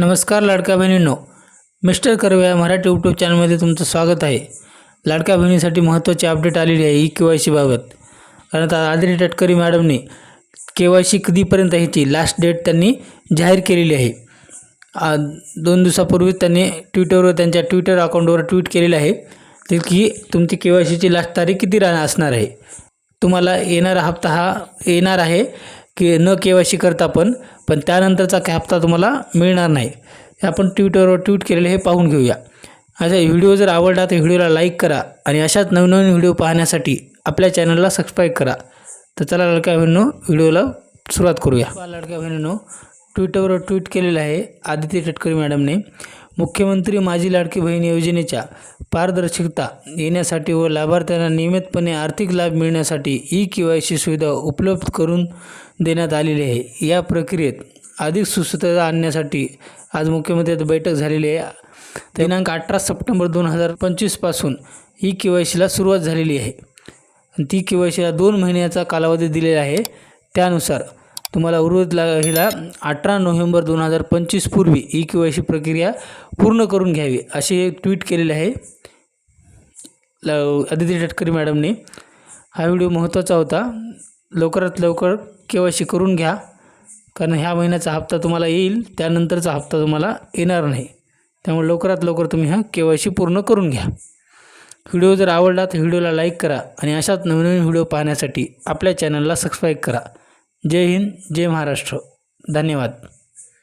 नमस्कार लाडक्या बहिणींनो. मिस्टर कर्वे या मराठी यूट्यूब चॅनलमध्ये तुमचं स्वागत आहे. लाडक्या बहिणीसाठी महत्त्वाची अपडेट आलेली आहे ई के वाय सीबाबत कारण आता आदिती टटकरी मॅडमने के वाय सी कधीपर्यंत ह्याची लास्ट डेट त्यांनी जाहीर केलेली आहे. दोन दिवसापूर्वी त्यांनी ट्विटरवर त्यांच्या ट्विटर अकाउंटवर ट्विट केलेलं आहे. ते की तुमची के वाय सीची लास्ट तारीख किती राहणार असणार आहे? तुम्हाला येणारा हप्ता हा येणार आहे. के न के वाय सी करता पण पण त्यानंतरचा काय हप्ता तुम्हाला मिळणार नाही. आपण ट्विटरवर ट्विट केलेले हे पाहून घेऊया. अच्छा व्हिडिओ जर आवडला तर व्हिडिओला लाईक करा आणि अशाच नवनवीन व्हिडिओ पाहण्यासाठी आपल्या चॅनलला सबस्क्राईब करा. तर चला लडक्या बहिणीनो व्हिडिओला सुरुवात करूया. लडक्या बहिणीनो ट्विटरवर ट्विट केलेलं आहे आदित्य टटकरी मॅडमने मुख्यमंत्री माझी लाडकी बहीण योजनेच्या पारदर्शकता येण्यासाठी व लाभार्थ्यांना नियमितपणे आर्थिक लाभ मिळण्यासाठी ई के वाय सी सुविधा उपलब्ध करून देण्यात आलेली आहे. या प्रक्रियेत अधिक सुसूत्रता आणण्यासाठी आज मुख्यमंत्र्यांची बैठक झालेली आहे. दिनांक अठरा सप्टेंबर दोन हजार पंचवीसपासून ई के वाय सीला सुरुवात झालेली आहे. ती के वाय सीला दोन महिन्याचा कालावधी दिलेला आहे. त्यानुसार तुम्हाला उर्वरित ला हिला अठरा नोव्हेंबर दोन हजार पंचवीस पूर्वी ई के वाय सी प्रक्रिया पूर्ण करून घ्यावी असे एक ट्विट केलेले आहे. ल आदिती तटकरी मॅडमने. हा व्हिडिओ महत्त्वाचा होता. लवकरात लवकर के वाय सी करून घ्या. कारण ह्या महिन्याचा हप्ता तुम्हाला येईल. त्यानंतरचा हप्ता तुम्हाला येणार नाही. त्यामुळे लवकरात लवकर तुम्ही हा के वाय सी पूर्ण करून घ्या. व्हिडिओ जर आवडला तर व्हिडिओला लाईक करा आणि अशाच नवनवीन व्हिडिओ पाहण्यासाठी आपल्या चॅनलला सबस्क्राईब करा. जय हिंद जय महाराष्ट्र. धन्यवाद.